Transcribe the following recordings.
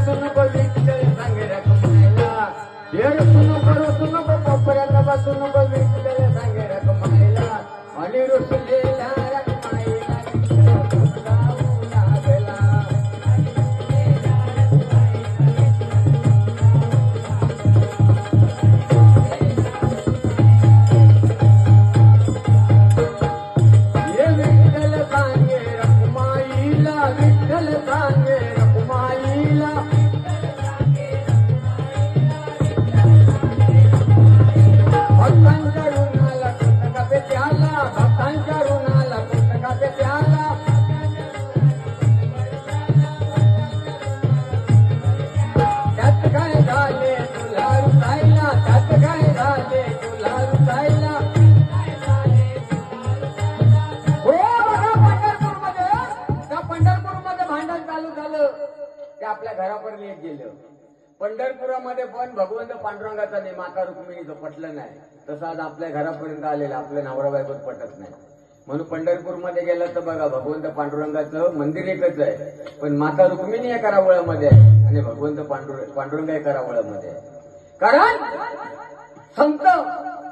वेळ सुनु करू नको कोपऱ्यात बसू नको विठ्ठल सांगे रखमायला वेळ सुनु करू नको कोपऱ्यात बसू नको विठ्ठल सांगे रखमायला आणि रुसलेला आपल्या घरापर्यंत येत गेलं. पंढरपुरामध्ये पण भगवंत पांडुरंगाचा नाही माता रुक्मिणीचं पटलं नाही तसं आज आपल्या घरापर्यंत आलेलं आपल्या नवरा बायकोत पटत नाही. म्हणून पंढरपूरमध्ये गेलं तर बघा भगवंत पांडुरंगाचं मंदिर एकच आहे. पण माता रुक्मिणी एका रावळामध्ये आहे आणि भगवंत पांडुर पांडुरंग एका रावळामध्ये आहे. कारण संत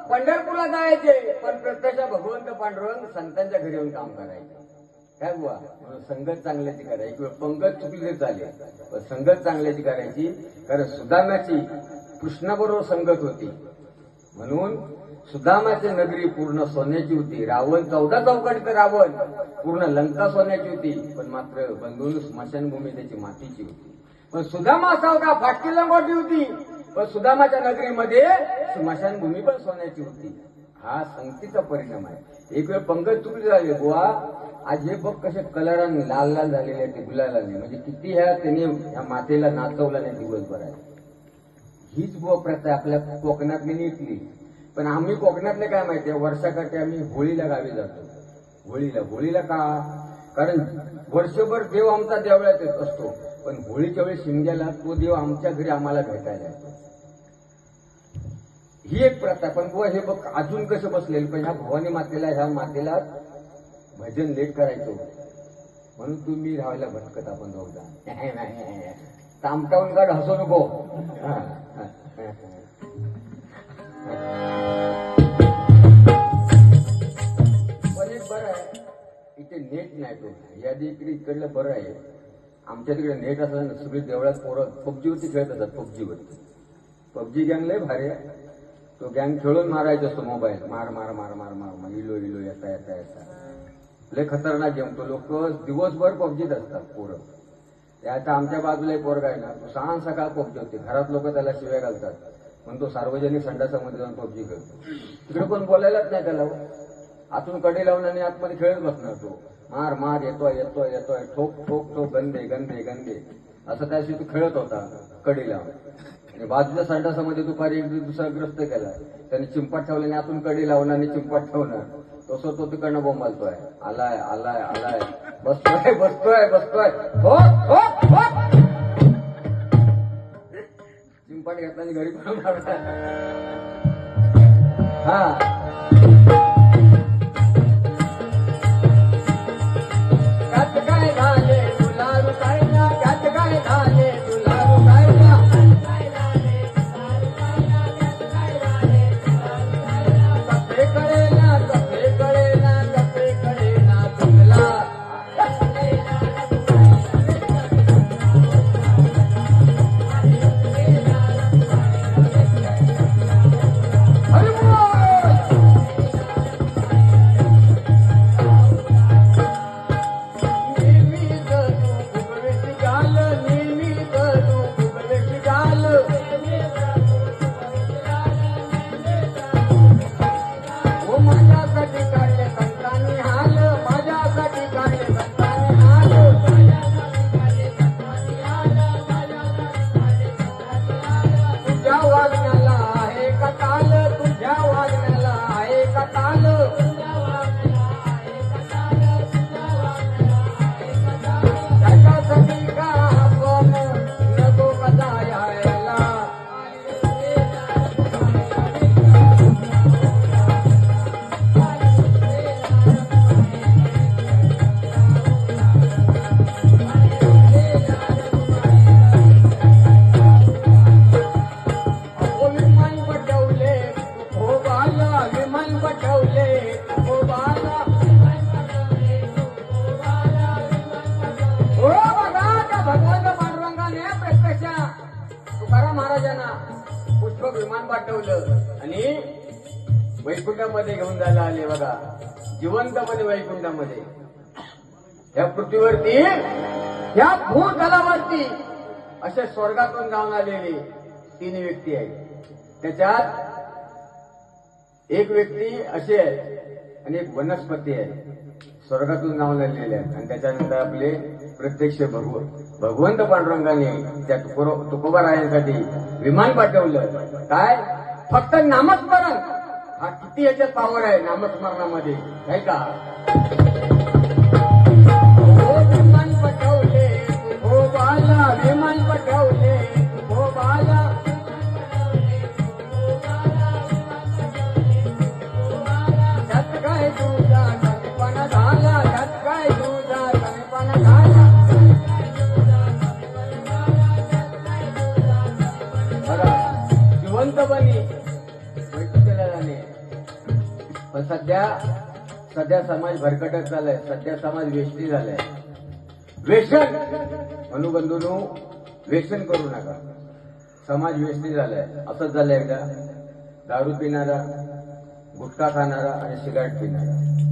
पंढरपूरला जायचे पण प्रत्यक्ष भगवंत पांडुरंग संतांच्या घरी येऊन काम करायचे. काय बुवा? संगत चांगल्याची करायची. किंवा पंगत चुकली तरी चालेल पण संगत चांगल्याची करायची. कारण सुदामाची कृष्णाबरोबर संगत होती. म्हणून सुदामाची नगरी पूर्ण सोन्याची होती. रावण चौदा चौकट रावण. पूर्ण लंका सोन्याची होती. पण मात्र बंधून स्मशानभूमी त्याची मातीची होती. पण सुदामा असा होता फाटकी लंगोटी होती. पण सुदामाच्या नगरीमध्ये स्मशानभूमी पण सोन्याची होती. हा संगतीचा परिणाम आहे. एक वेळ पंगत चुकली झाली बुवा. आज हे बघ कसे कलरांनी लाल लाल झालेले आहेत ते गुलाला नाही म्हणजे किती ह्या त्याने ह्या मातेला नाचवला नाही दिवसभर आहे हीच बुवा प्रथा आपल्या कोकणातली निघली पण आम्ही कोकणातले काय माहितीये वर्षाकाठी आम्ही होळीला गावी जातो. होळीला. होळीला का? कारण वर्षभर देव आमचा देवळात येत असतो. पण होळीच्या वेळी शिमग्याला तो देव आमच्या घरी आम्हाला भेटायला येतो. ही एक प्रथा पण बुवा हे बघ अजून कसे बसलेलं? पण ह्या भवानी मातेला ह्या मातेला भजन लेट करायचो म्हणून तुम्ही राहायला भटकत आपण दोघा तामटावून गाड हसू नको. पण एक बरं आहे. इथे नेट नाही तो. या इकडे इकडलं बरं आहे. आमच्या तिकडे नेट असलं ना सगळी देवळात पोरं पबजीवरती खेळत असतात पबजीवरती. पबजी गँग लय भारी आहे. तो गॅम खेळून मारायचा असतो मोबाईल मार मार मार मार मार मार. इलो इलो येता येता येता. लय खतरनाक गेम तो. लोक दिवसभर पबजीत असतात पोरं. ते आता आमच्या बाजूला एक पोरगा आहे ना तो सहा सकाळ पबजी होते घरात लोक त्याला शिव्या घालतात. पण तो सार्वजनिक संडासामध्ये जाऊन पबजी खेळतो. तिकडे पण बोलायलाच नाही त्याला. आतून कडे लावून आणि आतमध्ये खेळत बसणार तो. मार मार येतोय येतोय येतोय. ठोक ठोक ठोक गंदे गंदे गंदे. असं त्याशी तो खेळत होता कडी लावून आणि बाजूच्या संडासामध्ये दुपारी एक दुसरा ग्रस्त केला. त्याने चिंपाट ठेवल्याने आतून कडी लावणार आणि चिंपाट ठेवणार तसं तो तिकडनं बोंबालतोय आलाय आलाय आलाय. बसतोय बसतोय बसतोय. हो हो हो चिंपाट घेतला आणि घरी पण हा. पाठवलं आणि वैकुंठामध्ये घेऊन जायला आले बघा. जिवंतपणे वैकुंठामध्ये. या पृथ्वीवरती या भूतलावरती अशा स्वर्गातून जाऊन आलेले तीन व्यक्ती आहेत. त्याच्यात एक व्यक्ती अशी आहे आणि एक वनस्पती आहे. स्वर्गातून जाऊन आलेले आहेत. आणि त्याच्यानंतर आपले प्रत्यक्ष भगव भगवंत पांडुरंगाने त्या तुकोबा तुकोबारायांसाठी विमान पाठवलं. काय? फक्त नामस्मरण. हा किती याच्यात पावर आहे? नामस्मरणामध्ये. नाही का? सध्या सध्या समाज भरकटत झालाय सध्या समाज वेष्टी झालाय. व्यसन अनुबंधूनु व्यसन करू नका. समाज वेष्टी झालाय. असंच झालंय एकदा. दारू पिणारा गुटखा खाणारा आणि सिगारेट पिणारा.